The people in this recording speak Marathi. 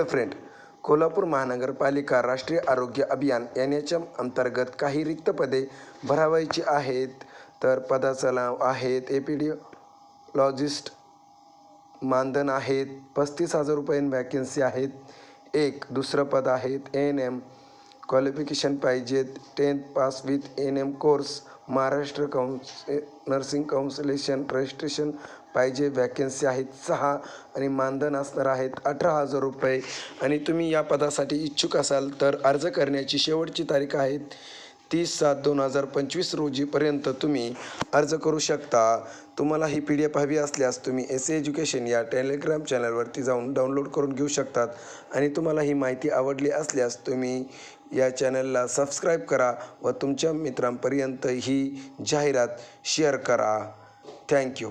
फ्रेंड कोल्हापूर महानगरपालिका राष्ट्रीय आरोग्य अभियान एन एच एम अंतर्गत काही रिक्त पदे भरावायची आहेत. तर पदाचं नाव आहेत एपिडिओलॉजिस्ट मानधन आहेत पस्तीस हजार रुपये वॅकन्सी आहेत. एक दुसरं पद आहेत एन एम क्वालिफिकेशन पाहिजेत. Tenth pass with N M course Maharashtra council nursing काउन्सिलेशन registration पाहिजे वॅकन्सी आहेत सहा आणि मानधन असणार आहेत अठरा हजार रुपये. आणि तुम्ही या पदासाठी इच्छुक असाल तर अर्ज करण्याची शेवटची तारीख आहे तीस सात दोन हजार पंचवीस रोजीपर्यंत तुम्ही अर्ज करू शकता. तुम्हाला ही पी डी एफ हवी असल्यास तुम्ही एस एज्युकेशन या टेलिग्राम चॅनलवरती जाऊन डाउनलोड करून घेऊ शकतात. आणि तुम्हाला ही माहिती आवडली असल्यास तुम्ही या चॅनलला सबस्क्राईब करा व तुमच्या मित्रांपर्यंत ही जाहिरात शेअर करा. थँक्यू